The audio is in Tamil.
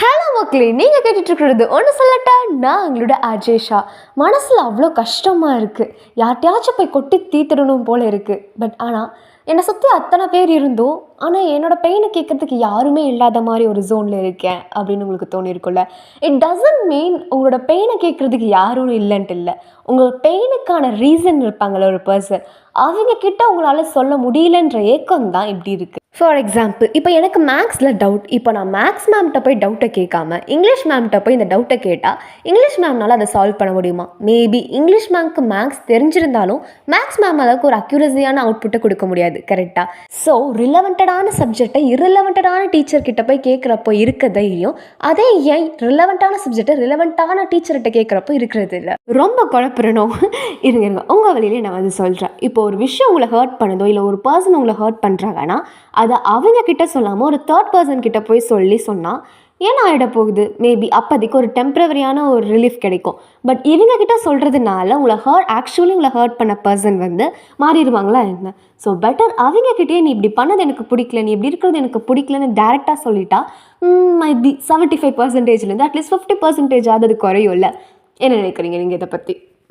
ஹலோ மக்களே. நீங்கள் கேட்டுட்ருக்கிறது ஒன்று சொல்லட்டா? நான் எங்களோட அஜேஷா. மனசில் அவ்வளோ கஷ்டமாக இருக்குது யார்ட்டையாச்சும் போய் கொட்டி தீத்துடணும் போல இருக்குது பட் ஆனால் என்னை சுற்றி அத்தனை பேர் இருந்தும் ஆனால் என்னோடய பெயினை கேட்குறதுக்கு யாருமே இல்லாத மாதிரி ஒரு ஜோனில் இருக்கேன் அப்படின்னு உங்களுக்கு தோணியிருக்குல்ல இட் டசன்ட் மீன் உங்களோட பெயினை கேட்குறதுக்கு யாரும் இல்லைன்ட்டு இல்லை. உங்கள் பெயினுக்கான ரீசன் இருப்பாங்கள்ல ஒரு பர்சன் அவங்க கிட்ட உங்களால் சொல்ல முடியலன்ற ஏக்கம் தான் இப்படி இருக்குது ஃபார் எக்ஸாம்பிள் இப்போ எனக்கு மேக்ஸில் டவுட் இப்போ நான் மேக்ஸ் மேம்கிட்ட போய் டவுட்டை கேட்காம இங்கிலீஷ் மேம்கிட்ட போய் இந்த டவுட்டை கேட்டால் இங்கிலீஷ் மேம்னால அதை சால்வ் பண்ண முடியுமா? மேபி இங்கிலீஷ் மேம்க்கு மேக்ஸ் தெரிஞ்சிருந்தாலும் மேக்ஸ் மேம் அளவுக்கு ஒரு அக்யூரஸியான அவுட்புட்டை கொடுக்க முடியாது. கரெக்டாக ஸோ ரிலவெண்டடான சப்ஜெக்டை irrelevant-ஆன டீச்சர் கிட்ட போய் கேட்குறப்போ இருக்க தைரியம் அதே ஏன் ரிலவெண்ட்டான சப்ஜெக்டை ரிலவெண்ட்டான டீச்சர்கிட்ட கேட்குறப்போ இருக்கிறது இல்லை. ரொம்ப குழப்பிடணும் இருங்க இருங்க. உங்கள் வழியிலே நான் வந்து சொல்கிறேன் இப்போ ஒரு விஷயம் உங்களை ஹர்ட் பண்ணுதோ இல்லை ஒரு பர்சன் உங்களை ஹர்ட் பண்ணுறாங்கன்னா அதை அவங்க கிட்ட சொல்லாமல் ஒரு தேர்ட் பர்சன் கிட்ட போய் சொல்லி சொன்னால் ஏன் ஆகிட போகுது மேபி அப்போதைக்கு ஒரு டெம்ப்ரவரியான ஒரு ரிலீஃப் கிடைக்கும். பட் இவங்க கிட்ட சொல்கிறதுனால உங்களை ஹர்ட் ஆக்சுவலி உங்களை ஹர்ட் பண்ண பர்சன் வந்து மாறிடுவாங்களா என்ன? ஸோ பெட்டர் அவங்க நீ இப்படி பண்ணது எனக்கு பிடிக்கல நீ இப்படி இருக்கிறது எனக்கு பிடிக்கலன்னு டேரெக்டாக சொல்லிட்டா மைபி செவன்ட்டி ஃபைவ் பர்சன்டேஜ்லேருந்து அட்லீஸ்ட் ஃபிஃப்டி பர்சன்டேஜ் ஆகிறது குறையும் இல்லை என்ன நினைக்கிறீங்க நீங்கள் இதை பற்றி